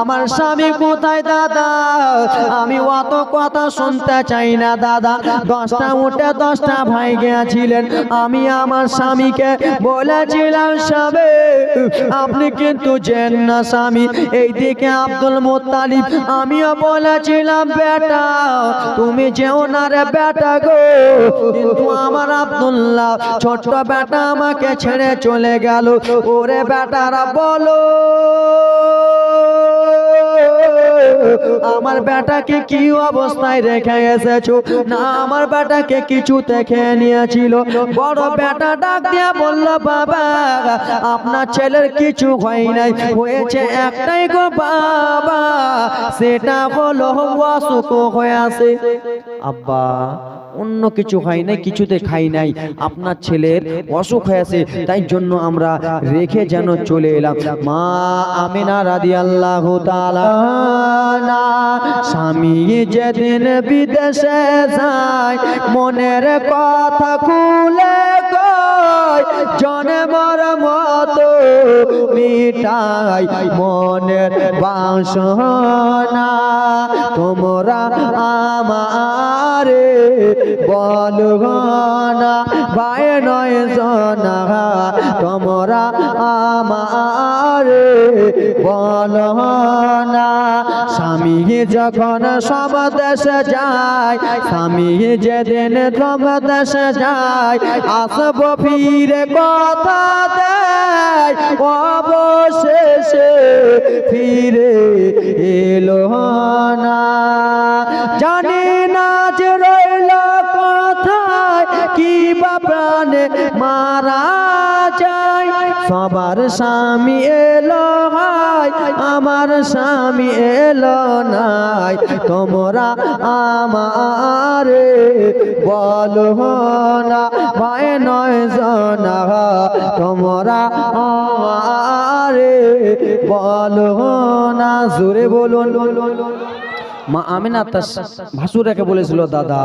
আমার স্বামী কোথায়, দাদা? আমি অত কথা শুনতে চাই না, দাদা। দশটা উঠে দশটা ভাই গিয়েছিলেন আমি আমার স্বামীকে বলেছিলাম স্বামী আপনি কিন্তু জেন না, স্বামী। এইদিকে আব্দুল মোত্তালিব, আমিও বলেছিলাম, বেটা, তুমি যেও না রে, বেটা গো। কিন্তু আমার আব্দুল্লাহ ছোট্ট বেটা আমাকে ছেড়ে চলে গেল। ওরে বেটারা বলো। আমার বেটাকে কি অবস্থায় রেখে এসেছ? না, আমার বেটাকে কিছু দেখে নিয়েছিল। বড় বেটা ডাক দিয়া বলল, বাবা, আপনার ছেলের কিছু হয় নাই। হয়েছে একটাই গো বাবা, সেটা হলো অসুখ হয়ে আছে। আব্বা, অন্য কিছু হয় নাই, কিছুতে খাই নাই। আপনার ছেলের অসুখ হয়েছে তাই জন্য আমরা রেখে যেন চলে এলাম। মা আমিনা রাদি আল্লাহ স্বামী যেদিন বিদেশে যায়, মনের কথা খুলে জন্মর মতো মিটাই মনের বাসনা। তোমরা আমারে বলগনা ভাই নয় জনা। তোমরা আমারে বলনা স্বামী যখন সব যায়, স্বামী যেদিন সব দেশে যায়, আসব ফিরে কথা দেয়, অবশেষে ফিরে এলো না। জানি না যে রইল কথায় কি বা প্রাণে মারা যায়। সবার স্বামী এলো আমার স্বামী এলো নাই। তোমরা আমার বলো না, ভাই নয় জনা। তোমরা আমার বলো না। জোরে বলুন। মা আমিনা তার ভাসুরাকে বলেছিল, দাদা,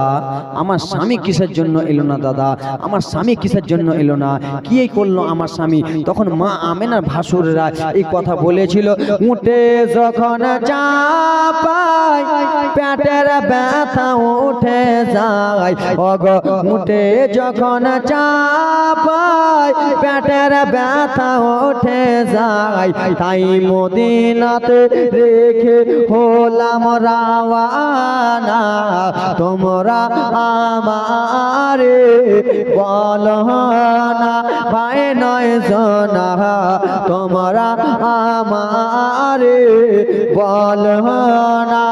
আমার স্বামী কিসের জন্য এলো না, দাদা? আমার স্বামী কিসের জন্য এলো না? কি করল আমার স্বামী? তখন মা আমিনার ভাসুররা এই কথা বলেছিল, উঠে যখন পেটের ব্যথা উঠে যায়। উঠে যখন চাপাই পেটের ব্যথা উঠে যায়। তাই মদিনাতে রেখে হলাম রাওয়ানা তোমরা আমারে বলনা ভাই নয় জনা তোমরা আমারে বলনা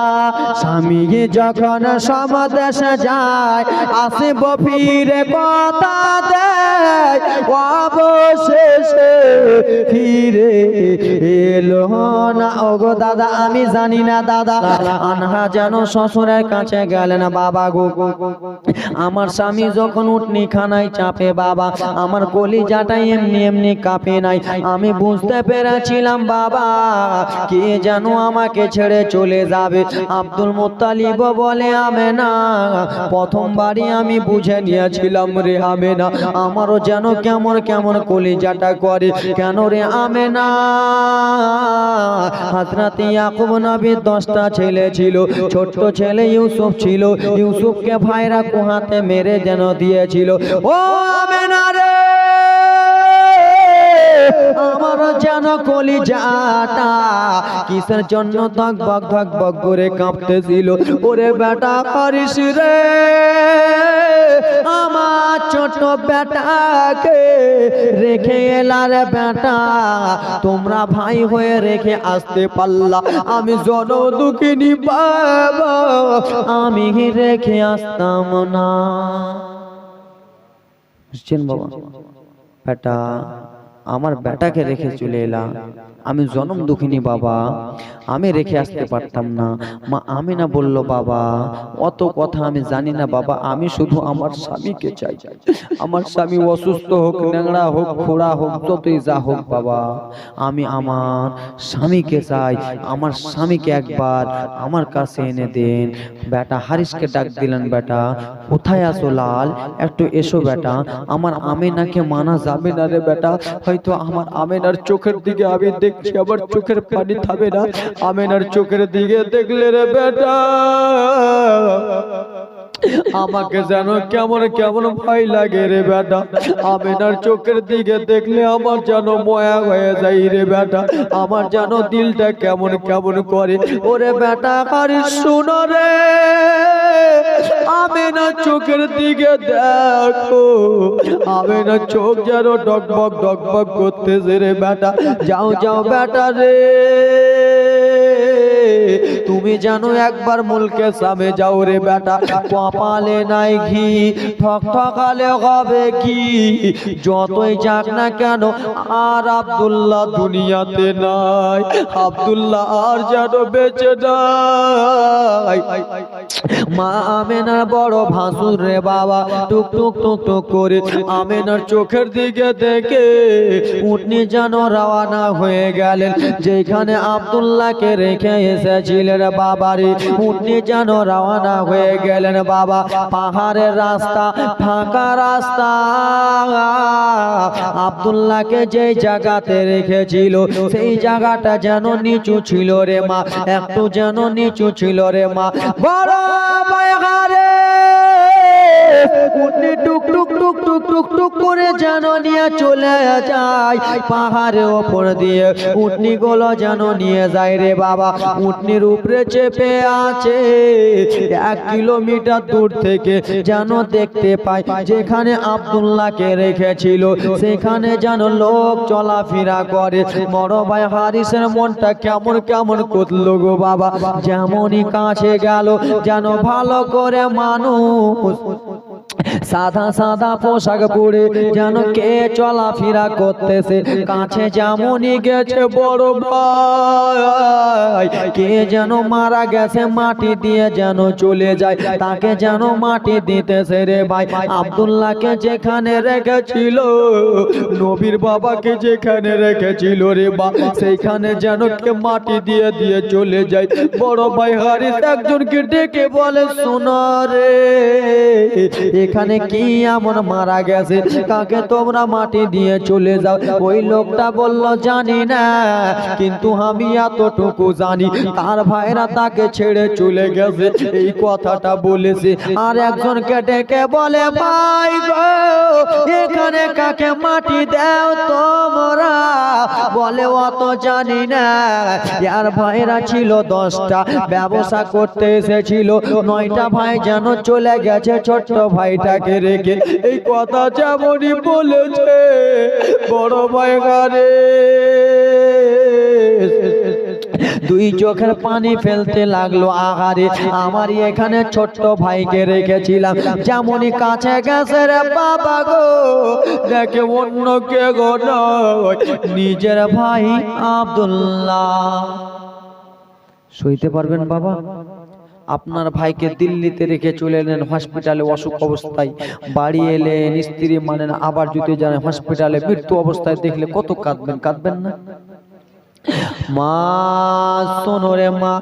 স্বামী যখন সমদেশে যায়, আসব ফিরে কথা দেয়, অবশেষে ফিরে এলো না। ওগো দাদা, আমি জানি না দাদা আনহা যেন শ্বশুরের কাছে গেলেন, বাবা গো, আমার স্বামী যখন উঠনি খানায় চাপে, বাবা, আমার কলিজাটা এমনি এমনি কাঁপে নাই। আমি বুঝতে পেরেছিলাম, বাবা, কে যেন আমাকে ছেড়ে চলে যাবে। আব্দুল মুত্তালিব বলে আমে না প্রথমবারই আমি বুঝে নিয়েছিলাম রে আমে না আমারও যেন কেমন কেমন কলিজাটা করে। কেন রে আমে না হাজরাতে ইয়াকুব নবীর দশটা ছেলে ছিল ছোট্ট ছেলে ইউসুফ ছিল। ইউসুফকে ভাইরা কুহাতে মেরে যেন দিয়েছিল। ও আমেনা রে! আমার যেন কলিজাটা কিসের জন্য ধক বক ধক বক করে কাঁপতেছিল? ওরে বেটা করিস রে। আমার ছোট বেটাকে রেখে এলার বেটা, তোমরা ভাই হয়ে রেখে আসতে পারলা। আমি জন দুঃখিনী বাবা, আমি রেখে আসতাম না। বুঝছেন বাবা? বেটা আমার বেটাকে রেখে চলে এলাম। আমি জনম দুঃখিনী বাবা, আমি রেখে আসতে পারতাম না। মা আমি না বলল, বাবা, অত কথা আমি জানি না বাবা, আমি শুধু আমার স্বামীকে চাই। আমার স্বামী অসুস্থ হোক ন্যাংরা হোক, খোড়া হোক, যতই যা হোক বাবা, আমি আমার স্বামীকে চাই। আমার স্বামীকে একবার আমার কাছে এনে দেন। বেটা হারিসকে ডাক দিলেন, বেটা, কোথায় আসো লাল? একটু এসো বেটা, আমার আমেনাকে মানা যাবে না রে বেটা। হয়তো আমার আমেনার চোখের দিকে আমি দেখতে দেখছি আমার চোখের পানি থামে না। আমেনার চোখের দিকে দেখলে রে বেটা। আমাকে যেন কেমন কেমন ভয় লাগে রে বেটা। আমিনার চোখের দিকে দেখলে আমার যেন ময়া হয়ে যায় রে বেটা। আমার যেন দিলটা কেমন কেমন করে। ওরে বেটা আর শুনো রে। আমেনার চোখের দিকে দেখো। আমেনার চোখ যেন ডকবক ডকবক করতেছে রে বেটা। যাও যাও বেটা রে। তুমি জানো একবার মুলকে সামে যাও রে বেটা। কপালে নাই ঘি, ঠক ঠকালে হবে কি? যতই যাক না কেন, আর আব্দুল্লাহ দুনিয়াতে নাই। আব্দুল্লাহ আর যেন বেঁচে নাই। মা আমেনার বড় ভাসুর রে বাবা, টুক টুক টুক টুক করে আমেনার চোখের দিকে দেখে উঠনি যেন রওয়ানা হয়ে গেলেন। যেখানে আব্দুল্লাহকে রেখে এসেছিলেন বাবারে উঠনি যেন রওয়ানা হয়ে গেলেন বাবা। পাহাড়ের রাস্তা, ফাঁকা রাস্তা। আবদুল্লাহকে যে জায়গাতে রেখেছিল, সেই জায়গাটা যেন নিচু ছিল রে মা, একটু যেন নিচু ছিল রে মা। বড় উঠনি টুক টুক টুক টুক টুক টুক করে যেন নিয়ে চলে যায়। পাহাড়ের ওপর দিয়ে উঠনি গুলো যেন নিয়ে যায় রে বাবা। উঠনির উপরে চেপে আছে। এক কিলোমিটার দূর থেকে যেন দেখতে পায়, যেখানে আব্দুল্লাহকে রেখেছিল। সেখানে যেন লোক চলাফেরা করে। বড় ভাই হারিসের মনটা কেমন কেমন করল গো বাবা। যেমনই কাছে গেল, যেন ভালো করে মানুষ সাদা সাদা পোশাক পরে যেন কে চলাফেরা করতেছে। কাছে যেমনই গেছে বড় ভাই, কে যেন মারা গেছে, মাটি দিয়ে যেন চলে যায়। তাকে যেন মাটি দিতেছে রে ভাই, আব্দুল্লাহকে যেখানে রেখেছিল, নবীর বাবাকে যেখানে রেখেছিল রে বা সেইখানে যেন কে মাটি দিয়ে দিয়ে চলে যায়। বড় ভাই হারিস একজনকে ডেকে বলে, শোনো রে, এখানে কি এমন মারা গেছে? কাকে তোমরা মাটি দিয়ে চলে যাও? ওই লোকটা বলল, জানি না, কিন্তু আমি এতটুকু জানি, তার ভাইরা তাকে ছেড়ে চলে গেছে। এই কথাটা বলেছে। আর একজনকে ডেকে বলে, ভাই গো, এখানে কাকে মাটি দাও তোমরা? বলে অত জানি না। আর ভাইরা ছিল দশটা, ব্যবসা করতে এসেছিল। নয়টা ভাই যেন চলে গেছে, ছোট্ট ভাইটাকে রেখে এই কথা যেমনই বলেছে, বড় ভাই দুই চোখের পানি ফেলতে লাগল আহারে আমার এখানে ছোট্ট ভাইকে রেখেছিলাম। যেমনই কাছে গেছে রে বাবা গো, দেখে অন্য কে গো নিজের ভাই আব্দুল্লাহ। সইতে পারবেন বাবা? আপনার ভাইকে দিল্লিতে রেখে চলে এলেন হসপিটালে অসুখ অবস্থায়। বাড়ি এলেন স্ত্রী মানেন আবার যদি যান হসপিটালে মৃত্যু অবস্থায় দেখলে কত কাঁদবেন কাঁদবেন না? মা মা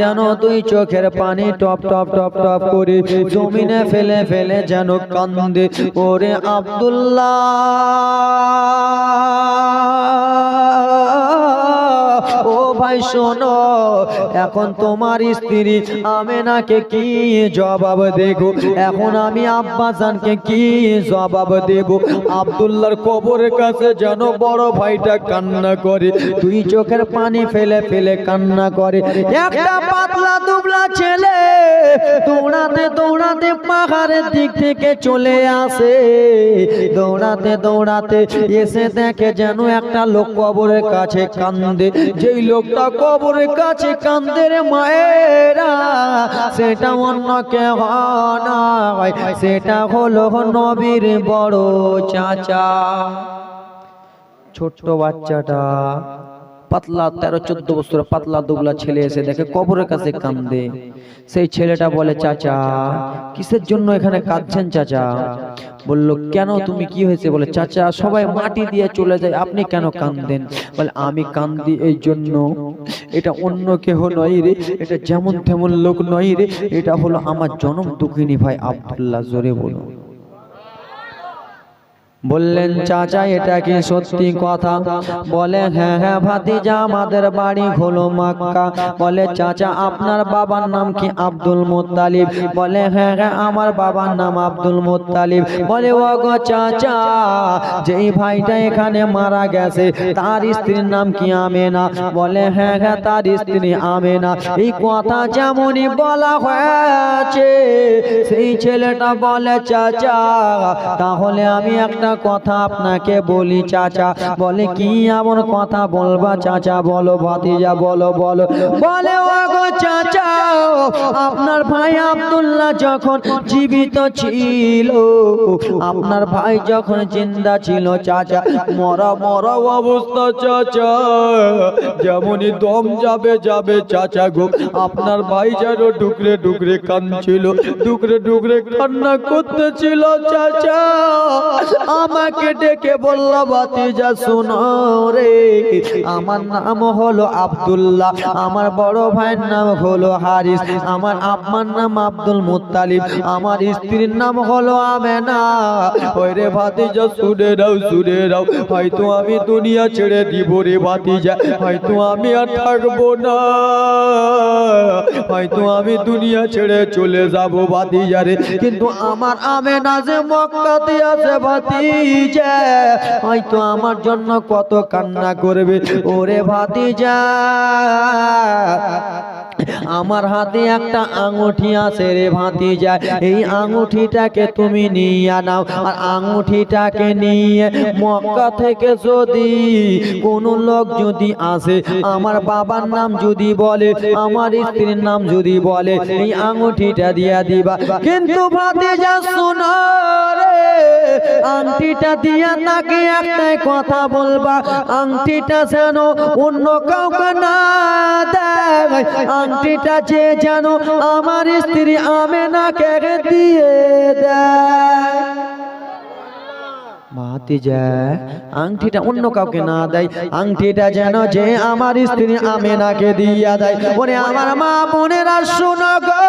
যেন তুই চোখের পানি টপ টপ টপ টপ ফেলে ফেলে যেন ওরে আব্দুল্লাহ। ভাই, শোনো, এখন তোমার স্ত্রী আমেনাকে কি জবাব দেবো? এখন আমি আব্বাজানকে কি জবাব দেব? আব্দুল্লাহর কবরের কাছে যেন বড় ভাইটা কান্না করে, দুই চোখের পানি ফেলে ফেলে কান্না করে। একটা পাতলা দুবলা ছেলে দৌড়াতে দৌড়াতে পাহাড়ের দিক থেকে চলে আসে। দৌড়াতে দৌড়াতে এসে দেখে যেন একটা লোক কবরের কাছে কান্দে। যেই লোকটা কবর কাছে কান্দের মায়েরা, সেটা অন্য কে হয় সেটা হলো নবীর বড় চাচা। ছোট্ট বাচ্চাটা পাতলা তেরো, চোদ্দ বছর পাতলা দুবলা ছেলে এসে দেখে কবরের কাছে কান্দে। সেই ছেলেটা বলে, চাচা, কিসের জন্য এখানে কাঁদছেন চাচা? বলল, কেন তুমি কি হয়েছে? বলে, চাচা, সবাই মাটি দিয়ে চলে যায়, আপনি কেন কান্দেন বলে, আমি কান্দি, এই জন্য এটা অন্য কেহ নয় রে, এটা যেমন তেমন লোক নয় রে, এটা হলো আমার জনম দুঃখিনী ভাই আব্দুল্লাহ, জোরে বলুন। বললেন, চাচা, এটা কি সত্যি কথা? বলে হ্যাঁ হ্যাঁ ভাতিজা, আমাদের বাড়ি হলো মাক্কা। বলে, চাচা, আপনার বাবার নাম কি আব্দুল মোত্তালিব? বলে হ্যাঁ হ্যাঁ আমার বাবার নাম আব্দুল মোত্তালিব। বলে, ও গো চাচা, যেই ভাইটা এখানে মারা গেছে, তার স্ত্রীর নাম কি আমেনা? বলে হ্যাঁ হ্যাঁ তার স্ত্রী আমেনা। এই কথা যেমনই বলা হয়েছে, সেই ছেলেটা বলে, চাচা, তাহলে আমি একটা কথা আপনাকে বলি, চাচা। বলে, কি এমন কথা বলবা, চাচা? বলো, ভাতিজা, বলো বলো। বলে ও গো চাচা, আপনার ভাই আব্দুল্লাহ যখন জীবিত ছিল, আপনার ভাই যখন জিন্দা ছিল, চাচা, মরা মরা অবস্থা, চাচা। যেমনই দম যাবে যাবে, চাচা গো। আপনার ভাই যেন ডুকরে ডুকরে কাঁদছিল, ডুকরে ডুকরে কান্না করতেছিল, চাচা। আমাকে ডেকে বলল বাতিজা শোনো রে। আমার নাম হলো আব্দুল্লাহ। আমার বড় ভাইয়ের নাম হলো হারিস। আমার আব্বার নাম আব্দুল মুত্তালিব। আমার স্ত্রীর নাম হলো আমেনা। ওই রে ভাতিজা, শুনে নাও শুনে নাও। হয়তো আমি দুনিয়া ছেড়ে দিব রে ভাতিজা। হয়তো আমি আর থাকব না। হয়তো আমি দুনিয়া ছেড়ে চলে যাব ভাতিজা রে। কিন্তু আমার আমেনা যে মক্কাতে আছে হয়তো আমার জন্য কত কান্না করবে। ওরে ভাতিজা আমার হাতে একটা আঙুঠি আছে রে ভাতি যায় এই আঙুঠিটাকে তুমি নিয়ে নাও, আর আঙুঠিটাকে নিয়ে মক্কা থেকে যদি কোন লোক যদি আসে, আমার বাবার নাম যদি বলে, আমার স্ত্রীর নাম যদি বলে, এই আঙুঠিটা দিয়া দিবা। কিন্তু ভাতি যা শোনো আংটিটা দিয়া তাকে একটাই কথা বলবা, আংটিটা যেন অন্য কাউকে না দেয়। আংটিটা যে যেন আমার স্ত্রী আমেনাকে দিয়ে দেয়। মাতি যায় আংটিটা অন্য কাউকে না দেয় আংটিটা যেন যে আমার স্ত্রী আমেনাকে দিয়া দেয়। ওরে আমার মা বোনেরা শোনো গো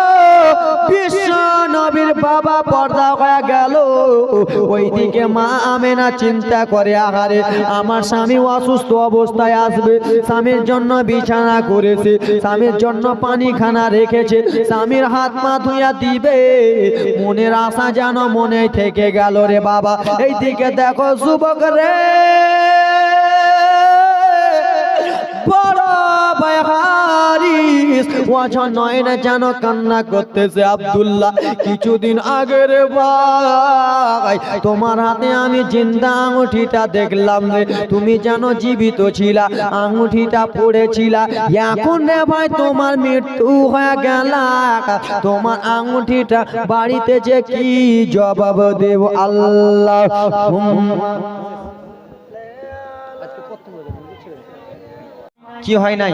বিশ্ব নবীর বাবা পর্দা হয়ে গেল। ওইদিকে মা আমেনা চিন্তা করে আহারে আমার স্বামী অসুস্থ অবস্থায় আসবে। স্বামীর জন্য বিছানা করেছে স্বামীর জন্য পানি খানা রেখেছে স্বামীর হাত পা ধুইয়া দিবে। মনের আশা যেন মনে থেকে গেল রে বাবা। এই দিকে দেখো যুবক রে বড় ভাই হারিস ওয়াজা নয়নে যেন কান্না করতেছে আব্দুল্লাহ। কিছুদিন আগে রে ভাই, তোমার হাতে আমি জিন্দা আঙুঠিটা দেখলাম রে। তুমি যেন জীবিত ছিলা, আঙুঠিটা পড়েছিলা। এখন রে ভাই, তোমার মৃত্যু হয়ে গেল। তোমার আঙুঠিটা বাড়িতে যে কি জবাব দেব আল্লাহ? কি হয় নাই?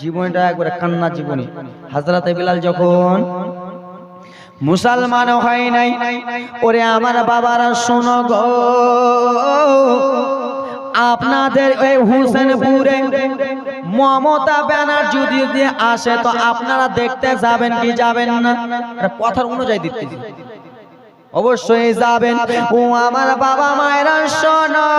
জীবনটা একবারে কান্না জীবনী। হাজরাতে বিলাল যখন মুসলমান হয় নাই, ওরে আমার বাবারা শোনো গো, আপনাদের ওই হুসেনপুরে মমতা ব্যানার যদি আসে, তো আপনারা দেখতে যাবেন কি যাবেন না? কথার অনুযায়ী দিতে অবশ্যই যাবেন। ও আমার বাবা মায়েরা শোনো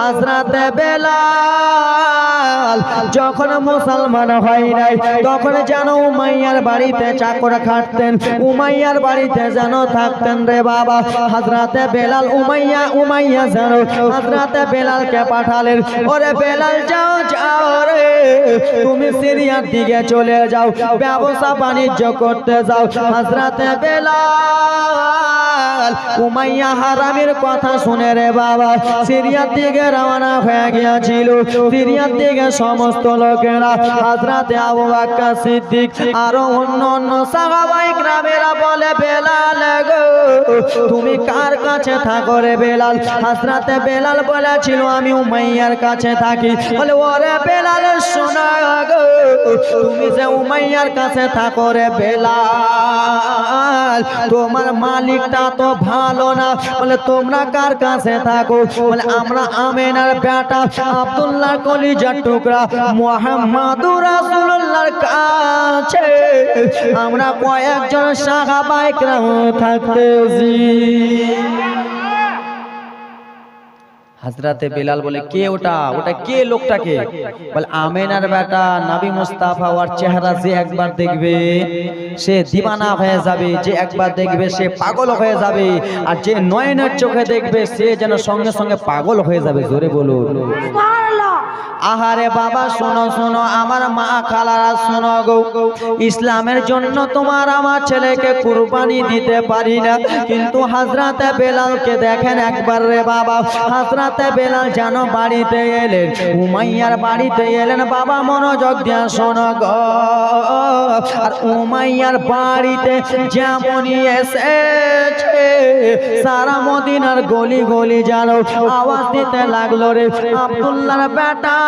হাজরাতে বেলাল যখন মুসলমান হয় নাই তখন যেন উমাইয়ার বাড়িতে চাকর খাটতেন উমাইয়ার বাড়িতে যেন থাকতেন রে বাবা। হাজরাতে বেলাল উমাইয়া উমাইয়া যেন হাজরাতে বেলালকে পাঠালেন। ওরে বেলাল যাও যাও রে। তুমি সিরিয়ার দিকে চলে যাও ব্যবসা বাণিজ্য করতে যাও। হাজরাতে বেলাল উমাইয়া হারামের কথা শুনে রে বাবা, সিরিয়ার দিকে রওনা হয়ে গিয়েছিল। সিরিয়ার দিকে সমস্ত লোকেরা হাজরাতে আবু বাক্কা সিদ্দিক আরও অন্য অন্য সাহাবাই গ্রামেরা বলে, বেলাল তুমি কার কাছে থাকো রে বেলাল? হাজরাতে বেলাল বলেছিল, আমি উমাইয়ার কাছে থাকি। বলে, ওরে বেলাল, শোনা তুমি যে উমাইয়ার কাছে থাকো রে বেলাল, তোমার মালিকটা তো ভালো না। বলে, তোমরা কার কাছে থাকো? বলে, আমরা আমেনার বেটা আব্দুল্লাহ কলিজার টুকরা মোহাম্মদুর রাসূলুল্লাহর কাছে। আমরা কয়েকজন সাহাবায়ে কেরাম থাকতেছি। হাজরাতে বেলাল বলে কে ওটা? ওটা কে লোকটাকে? বলে আমেনার বেটা নাবি মুস্তাফা ওর চেহারা যে একবার দেখবে সে দিবানা হয়ে যাবে যে একবার দেখবে সে পাগল হয়ে যাবে আর যে নয়নের চোখে দেখবে সে যেন সঙ্গে সঙ্গে পাগল হয়ে যাবে জোরে বলুন। আহারে বাবা শোনো শোনো আমার মা খালারা শোনো গো। ইসলামের জন্য তোমার আমার ছেলেকে কুরবানি দিতে পারি না কিন্তু হাজরাতে বেলালকে দেখেন একবার রে বাবা হাজরাতে বেলাল যেন বাড়িতে এলেন, উমাইয়ার বাড়িতে এলেন, বাবা মনোযোগ দিয়ে শোনো আর উমাইয়ার বাড়িতে যেমনই এসেছে, সারা মদিনার গলি গলি জানো আওয়াজ দিতে লাগল রে। আব্দুল্লাহর বেটা,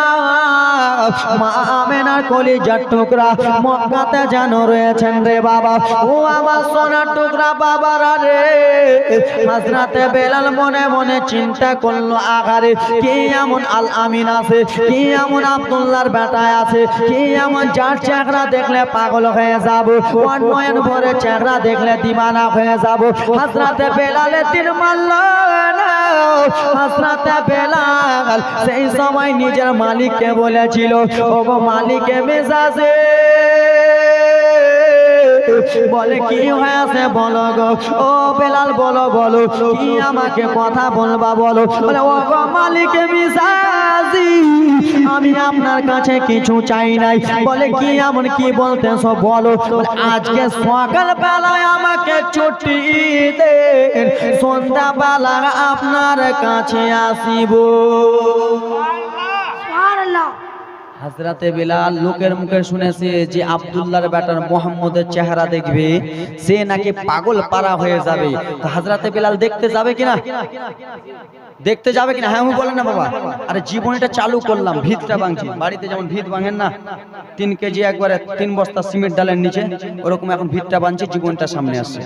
মা আমেনার কলিজার টুকরা মক্কাতে যেন রয়েছেন রে বাবা। ও আমার সোনার টুকরা বাবারা রে। হাজরাতে বেলাল মনে মনে চিন্তা করল আগারে কি এমন আল আমিন আছে? কি এমন আব্দুল্লাহর বেটা আছে? কি এমন যার চেহারা দেখলে পাগল হয়ে যাব? অন্যয়ন ভরে চেহারা দেখলে দিমানা হয়ে যাব? হাজরাতে বেলালে তীর মারল না। বেলাল সেই সময় নিজের মালিককে বলেছিল ও মালিকে মেজাজে বলে কি হয়েছে বলো গো? ও বেলাল, বলো বলো, কি আমাকে কথা বলবা বলো? বলে, ও মালিকে মিজাজি, আমি আপনার কাছে কিছু চাই নাই। বলে, কি এমন কি বলতেছো বলো? আজকে সকাল বেলায় আমাকে ছুটি দেন। সন্ধ্যা বেলা আপনার কাছে আসিব। হাজরাতে বিলাল লোকের মুখে শুনেছে যে আব্দুল্লাহর বেটার মোহাম্মদের চেহারা দেখবে, সে নাকি পাগল পারা হয়ে যাবে। তো হাজরাতে বিলাল দেখতে যাবে কিনা? দেখতে যাবে কিনা? হ্যাঁ আমি বলেন না বাবা। আরে জীবনটা চালু করলাম, ভিতটা ভাঙছি। বাড়িতে যেমন ভিত ভাঙেন না, তিন কেজি একবারে তিন বস্তা সিমেন্ট ডালের নিচে, ওরকম এখন ভিতটা বাঁধছি জীবনটা সামনে আসছে।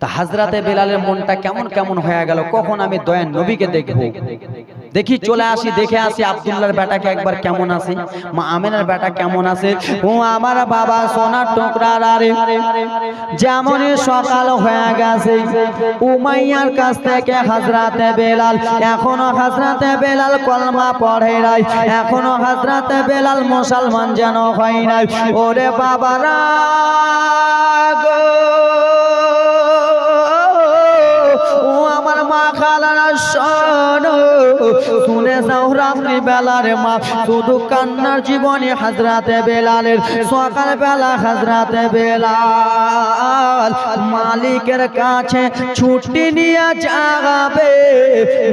তা হাজরাতে বেলালের মনটা কেমন কেমন হয়ে গেল? কখন আমি দয়ান নবীকে দেখব? দেখি চলে আসি, দেখে আসি আব্দুল্লাহর বেটাকে একবার কেমন আছে? মা আমিনার বেটা কেমন আছে? ও আমার বাবা, সোনার টুকরার আরে যেমনই সকাল হয়ে গেছে, উমাইয়ার কাছ থেকে হাজরাতে বেলাল, এখনও হাজরাতে বেলাল কলমা পড়ে নাই। এখনও হাজরাতে বেলাল মুসলমান যেন হয় নাই। ওরে বাবারা গো। খালারা শোনো, শুনে যাও রাত্রি কান্নার জীবনে হাজরাতে বেলালের সকাল বেলা হাজরাতে বেলাল। মালিকের কাছে ছুটি নিয়ে যাবে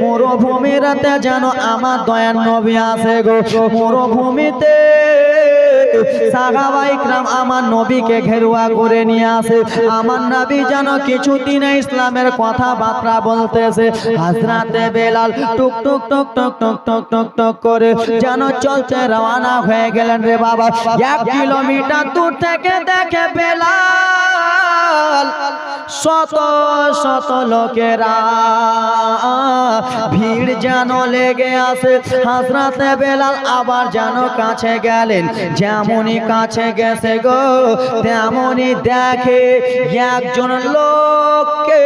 মরুভূমিরাতে যেন আমার দয়ার নবী আছে গো। মরুভূমিতে সাহাবাইকরাম আমার নবীকে ঘেরুয়া করে নিয়ে আসে। আমার নবী যেন কিছুদিন ইসলামের কথাবার্তা বলতেছে। হাজরাতে বেলাল টুক টুক টুক টুক টুক টুক টুক টুক করে যেন চলতে রওনা হয়ে গেলেন রে বাবা। এক কিলোমিটার দূর থেকে দেখে বেলাল শত শত লোকেরা ভিড় যেন লেগে আসে হাসরাতে বেলাল আবার যেন কাছে গেলেন। যেমনই কাছে গেছে গো তেমনই দেখে একজন লোককে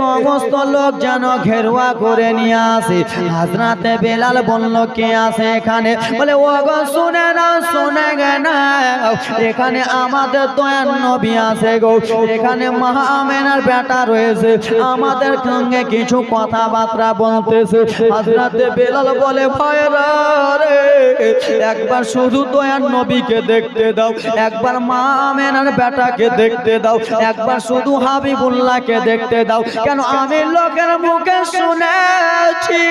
সমস্ত লোক যেন ঘেরুয়া করে নিয়ে আসে। হাজরাতে বেলাল বলল কে আসে এখানে? বলে ও গো শুনে না শুনে গে না এখানে আমাদের দয়ান নবী আছে গো। এখানে মহা আমেনার বেটা রয়েছে আমাদের সঙ্গে কিছু কথাবার্তা বলতেছে। হাজরাতে বেলাল বলে ভয়রা রে একবার শুধু দয়ার নবীকে দেখতে দাও। একবার মা আমেনার বেটাকে দেখতে দাও। একবার শুধু হাবিবুল্লাহকে দেখতে দাও। কেন আমি লোকের মুখে শুনেছি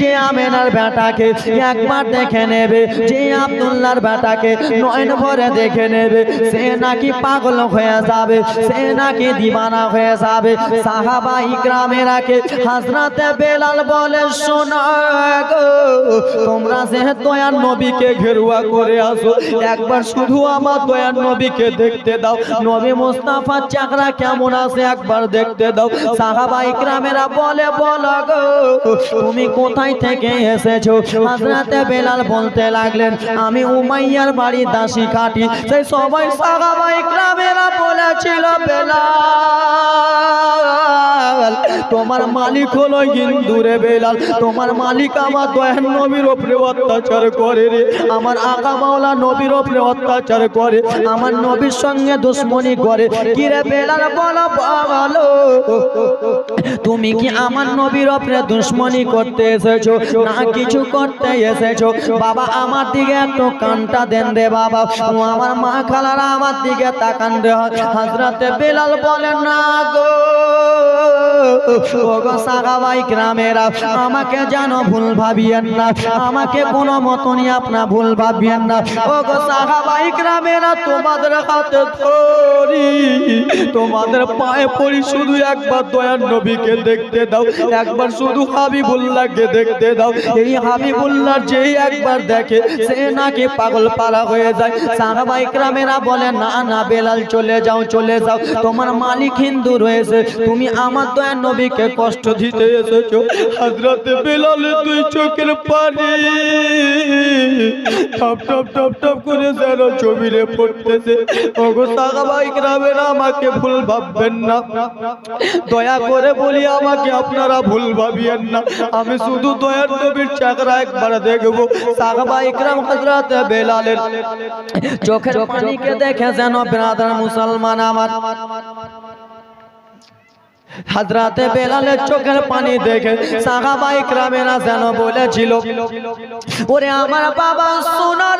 যে আমেনার বেটাকে একবার দেখে নেবে, যে আব্দুল্লাহর বেটাকে নয়ন ভরে দেখে নেবে। সে নাকি পাগল হয়ে যাবে, সে নাকি দিবানা হয়ে যাবে। সাহাবা ইকরামেরাকে হাজরাতে বেলাল বলে, শোনা গো, তোমরা যে দয়ার নবীকে ঘেরুয়া করে আসো একবার শুধু আমার দয়ার নবীকে দেখতে দাও। নবী চাকরা কেমন আছে একবার দেখতে দাও। সাহাবা ইকরামেরা বলে, বলো গো, তুমি কোথায় থেকে এসেছ? হাজরাতে বেলাল বলতে লাগলেন, আমি উমাইয়ার বাড়ি দাসী কাটি সেই সবাই সাহাবা ইকরামেরা বলেছিল, বেলাল, তোমার মালিক হলো হিন্দুরে বেলাল। তোমার মালিক আমার দয়ান নবীর ওপরে অত্যাচার করে রে। আমার আকা মাওলা নবীর ওপরে অত্যাচার করে, আমার নবীর সঙ্গে দুশ্মনী করে। কিরে বেলাল বলো বলো। তুমি কি আমার নবীর ওপরে দুশ্মনী করতে এসেছ? না, কিছু করতে এসেছ? বাবা, আমার দিকে একটু কানটা দেন রে বাবা। আমার মা খালারা আমার দিকে তাকান রে। হাজরাতে বেলাল বলে না গো। সাগাবাই গ্রামেরা, আমাকে জানো ভুল ভাবিয়েন না, আমাকে কোনো মতনই ভুল ভাবিয়েন না। ওগো সাগাবাই গ্রামেরা, তোমাদের হাতে ধরি, তোমাদের পায়ে পড়ি শুধু একবার দয়ার নবীকে দেখতে দাও, একবার শুধু হাবিবুল্লাহকে দেখতে দাও। এই হাবিবুল্লাহ যেই একবার দেখে, সে নাকি পাগল পারা হয়ে যায়। সাহাবাই গ্রামেরা বলে, না না, বেলাল, চলে যাও চলে যাও। তোমার মালিক হিন্দু রয়েছে, তুমি আমার দয়ার নবীকে কষ্ট দিতে এসেছ। হাজরাতে বেলাল, তুই চোখের পানি। টপ টপ টপ টপ করে যেন ছবিরে পড়তেছে। আমাকে ভুল ভাববেন না। দয়া করে বলি, আমাকে আপনারা ভুল ভাবিয়েন না। আমি শুধু দয়ার নবীর চাকরা একবার দেখব। সাহাবা ইকরাম হযরত বেলালের চোখের পানিকে দেখে যেন ব্রাদার মুসলমান আমার। হাজরাতে বেলালে চোখের পানি দেখে সাহাবাই ক্রামেরা যেন বলেছিল ওরে আমার বাবা শোনা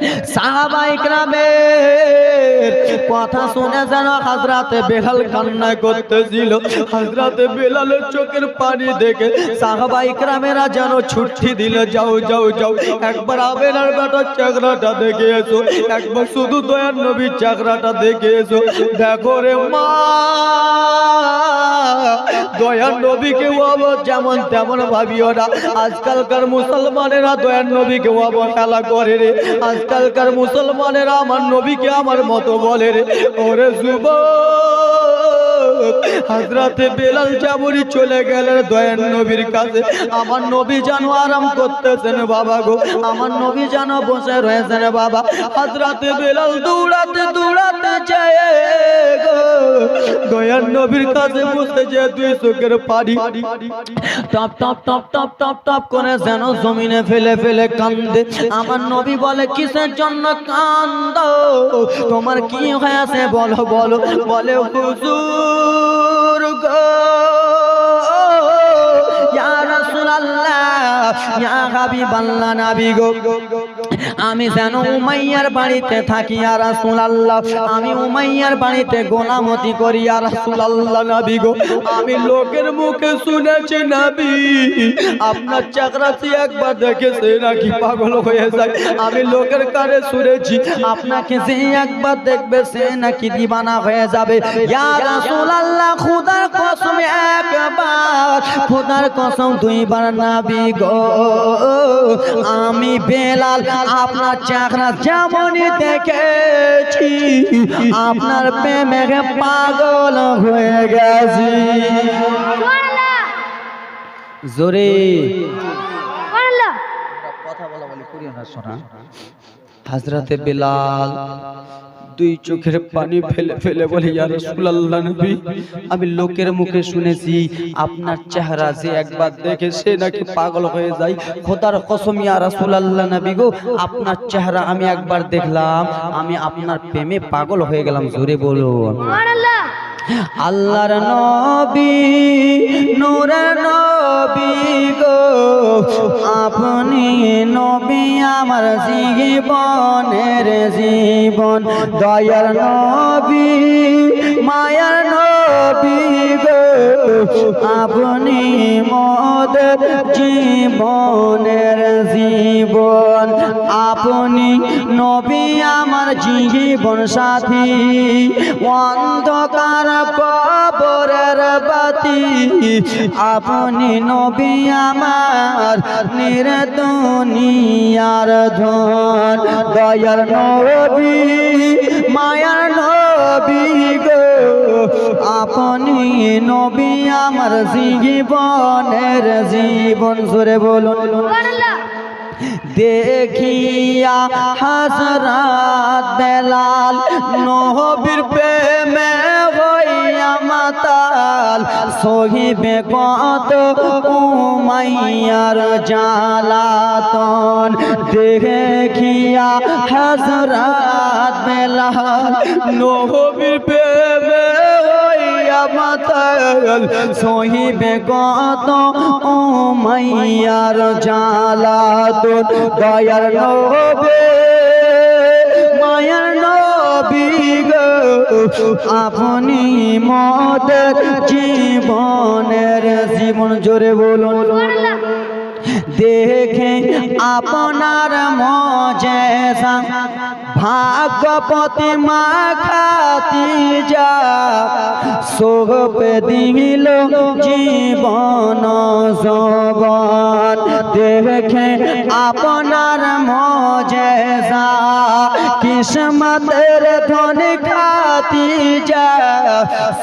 রে সাহাবা কথা শুনে যেন হাজরাতে বেলাল কান্না করতেছিল হাজরাতে বেলালের চোখের পানি দেখে সাহাবা ইকরামেরা যেন ছুটি দিলে, যাও যাও যাও, একবার আবেলার বেটার চাকরাটা দেখে এসো, একবার শুধু দয়ার নবীর চাকরাটা দেখে এসো। দেখো রে মা দয়ার নবীকে আবার যেমন তেমন ভাবিও না। আজকালকার মুসলমানেরা দয়ার নবীকে অবহেলা করে রে। আজকালকার মুসলমানেরা আমার নবীকে আমার মতো বলে রে। ওরে যুব হাজরাতে বেলাল জামুরি চলে গেলেন দয়ার নবীর কাছে। আমার নবী জানো আরাম করতেছেন বাবা গো। আমার নবী জানো বসে রয়েছেন বাবা। হাজরাতে বেলাল দৌড়াতে নবীর কাছে বসে যে দুই চোখের টপ টপ টপ টপ টপ টপ করে যেন জমিনে ফেলে ফেলে কান্দে। আমার নবী বলে, কিসের জন্য কান্দ? তোমার কি হয়েছে? বলো বলো। বলে, হুজুর গো আমি যেন উমাইয়ার বাড়িতে থাকি আর আমি উমাইয়ার বাড়িতে গোলামতি করি আর আমি লোকের মুখে শুনেছি নবী। আপনার চাকরাতি একবার দেখেছে নাকি? পাগল হয়ে যায়। আমি লোকের কানে শুনেছি, আপনাকে যে একবার দেখবে সে নাকি দিবানা হয়ে যাবে। ইয়া রাসূলুল্লাহ, খুদার কসম একবার। খুদার কসম দুইবার নবী গো আমি বেলাল আপনার চাকরা যেমনই দেখেছি আপনার প্রেমে পাগল হয়ে গেছি। জোরে। কথা বলা বলি করিও না শোনা। হাজরাতে বেলাল দুই চোখের পানি ফেলে ফেলে বলে, ইয়া রাসূলুল্লাহ নবী, আমি লোকের মুখে শুনেছি, আপনার চেহারা যে একবার দেখে সে নাকি পাগল হয়ে যায়। খোদার কসম, ইয়া রাসূলুল্লাহ নবী গো, আপনার চেহারা আমি একবার দেখলাম, আমি আপনার প্রেমে পাগল হয়ে গেলাম, জোরে বলুন। আল্লাহর নবী নূরের নবী গো। আপনি নবী আমার জীবনের জীবন। দয়ার নবী মায়ার নবী আপনি মোদের জীবনের জীবন। আপনি নবী, আমার জীবন সাথী। অন্ধকার কবরের বাতি। আপনি নবী, আমার নির দুনিয়ার ধন। দয়ার নবী, মায়ার নবী নবী গো আপনি নবী আমার জীবনের জীবন সুরে বলুন। দেখিয়া হাসরাত বেলাল নহবীর প্রেমে মাতাল, সহিবে কত উমাইয়ার জালাতন দেখিয়া হাসরাত বেলাল প্রেমে হইয়া মাতাল, সহিবে কত ও মাইয়ার জালাতুন দয়ার নবে, মায়ার নবী গো। আপনি মদের জীবনের জীবন জোরে বলুন। দেখে আপনার মজেসা ভাগ্যপতি মা খাতি যা সোহপে দিল জীবন জবন দেখে আপনার মজেসা কিসমতের ধন খাতি যা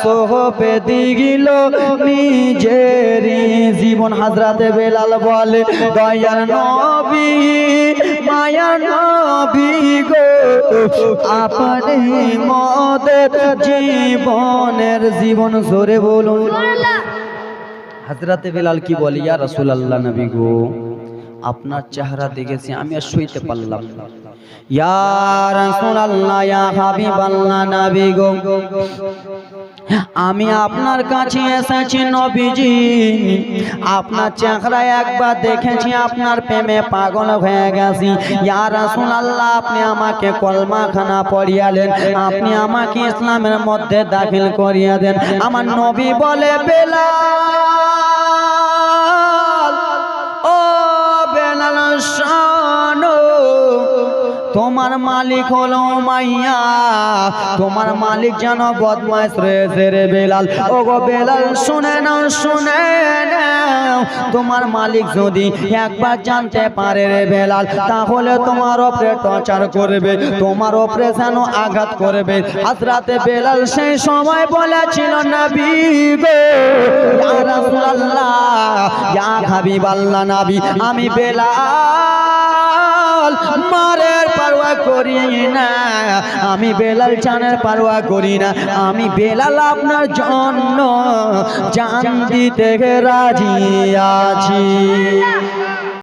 সোহপে দিল নিজেরই। জীবন হাজরাতে বেলাল বলে, দয়ার নবী, মায়ার নবী গো, আপনি মদের জীবনের জীবন জোরে বলুন। হাজরাতে বেলাল কি বলি, ইয়া রাসূলুল্লাহ নবী গো, আপনার চেহারা দেখেছি, আমি আর সইতে পারলাম না। আমি আপনার কাছে এসেছি, নবীজি। আপনার চেহারা একবার দেখেছি, আপনার প্রেমে পাগল হয়ে গেছি। ইয়া রাসূলুল্লাহ, আপনি আমাকে কলমা খানা পড়িয়ালেন। আপনি আমাকে ইসলামের মধ্যে দাখিল করিয়া দেন। আমার নবী বলে বেলাল তোমার মালিক হলো মাইয়া। তোমার মালিক যেন রয়েছে রে বেলাল। ও গো বেলাল, শুনে নাও, শুনে তোমার মালিক যদি একবার জানতে পারে রে বেলাল, তাহলে তোমার ওপরে টর্চার করবে, তোমার ওপরে যেন আঘাত করবে। হাজরাতে বেলাল সেই সময় বলেছিল হাবিবাল্লাহ নবী, আমি বেলাল পারওয়া করি না। আমি বেলাল চানের পারোয়া করি না। আমি বেলাল আপনার জন্য জান দিতে রাজি আছি।